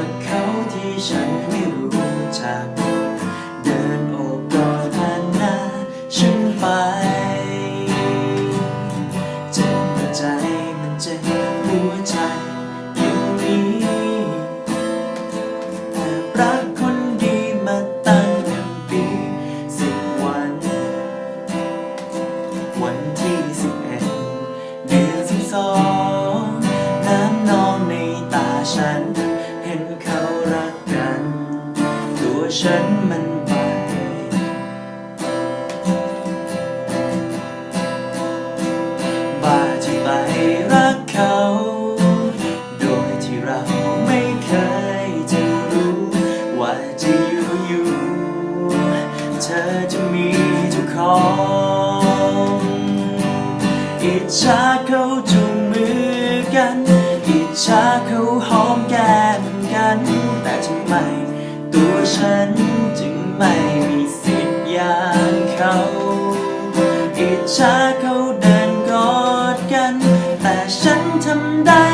ับเขาที่ฉันไม่รู้จัก เดินโอบกอดผ่านหน้าฉันไป เจ็บหัวใจมันเจ็บหัวใจอย่างนี้แอบรักคนดีมาตั้งหนึ่ปีสิบวัน วันที่สิบเอ็ดเดือนสิบสอง ฉันมันไป บ้าที่ไปรักเขา โดยที่เราไม่เคยจะรู้ ว่าจะอยู่อยู่ๆเธอจะมีเจ้าของอิจฉาเขาจูงมือกัน อิจฉาเขาหอมแก้มกัน แต่ทำไม ตัวฉันจึงไม่มีสิทธิ์อย่างเขาอิจฉาเขาเดินกอดกัน แต่ฉันทำได้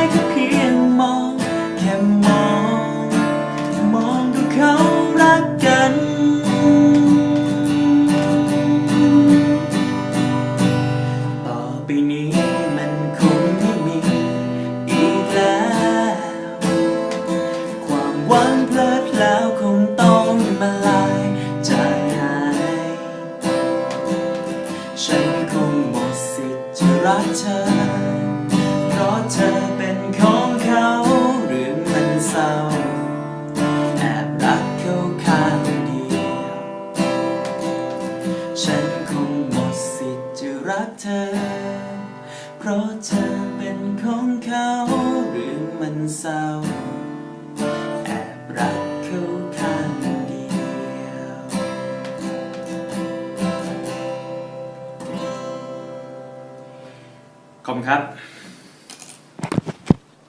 รักเธอ เพราะเธอเป็นของเขาหรือมันเศร้า แอบรักเขาข้างเดียว ฉันคงหมดสิทธิ์จะรักเธอ เพราะเธอเป็นของเขาหรือมันเศร้า แอบรักเขาข้าง ขอบคุณครับ